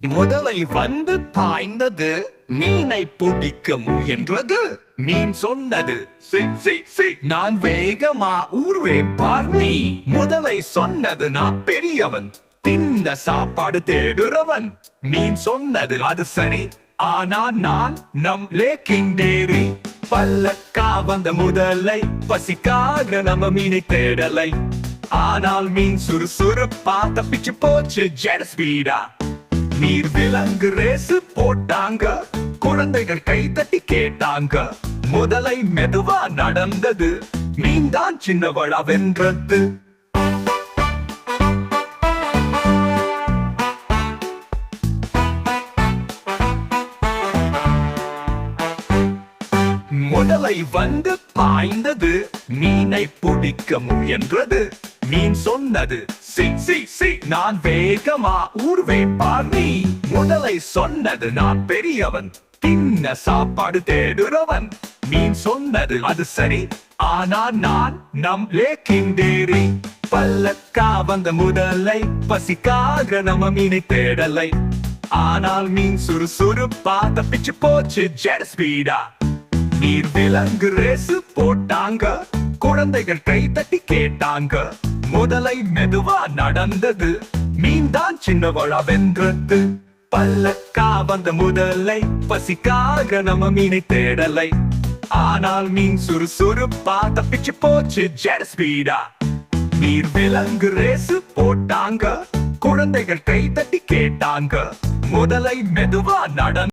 முதலை வந்து பாய்ந்தது மீனை பிடிக்க முயன்றது. மீன் சொன்னது "சி, சி, சி, நான் வேகமா ஊர்வேன் பார் நீ. முதலை சொன்னது நான் பெரியவன் தின்ன சாப்பாடு தேடுறவன். மீன் சொன்னது அது சரி ஆனா நான் நம் லேக்கிங் டேரி. பல்லக்கா வந்த முதலை பசிக்காக நம்ம மீனை தேடலை. ஆனால் மீன் சுறுசுறுப்பா தப்பிச்சு போச்சு ஜெட் ஸ்பீடா நீர் விலங்கு ரேசு போட்டாங்க. குழந்தைகள் கை தட்டி கேட்டாங்க. முதலை மெதுவா நடந்தது. நீந்தான் தான் சின்னவளா வென்றது. முதலை வந்து பாய்ந்தது மீனை பிடிக்க முயன்றது. மீன் சொன்னது சி சி சி நான் வேகமா ஊர்வே பார் முதலை சொன்னது நான் பெரியவன் தின்ன சாப்பாடு தேடுறவன். மீன் சொன்னது அது சரி ஆனா நான் நம் லேக்கிண்டேரி பல்லக்கா வந்த முதலை பசிக்காக நம்ம மீனை தேடலை. ஆனால் மீன் சுறுசுறுப்பா தப்பிச்சு போச்சு ஜெட் ஸ்பீடா நீர் விலங்கு ரேசு போட்டாங்க. குழந்தைகள் கை தட்டி கேட்டாங்க. முதலை மெதுவா நடந்தது. மீன் தான் சின்னவளா வென்றது. பல்லக்கா வந்த முதலை பசிக்காக நம்ம மீனை தேடலை. ஆனால் மீன் சுறுசுறுப்பா தப்பிச்சு போச்சு ஜெட் ஸ்பீடா நீர் விலங்கு ரேசு போட்டாங்க. குழந்தைகள் கை தட்டி கேட்டாங்க. முதலை மெதுவா நடந்து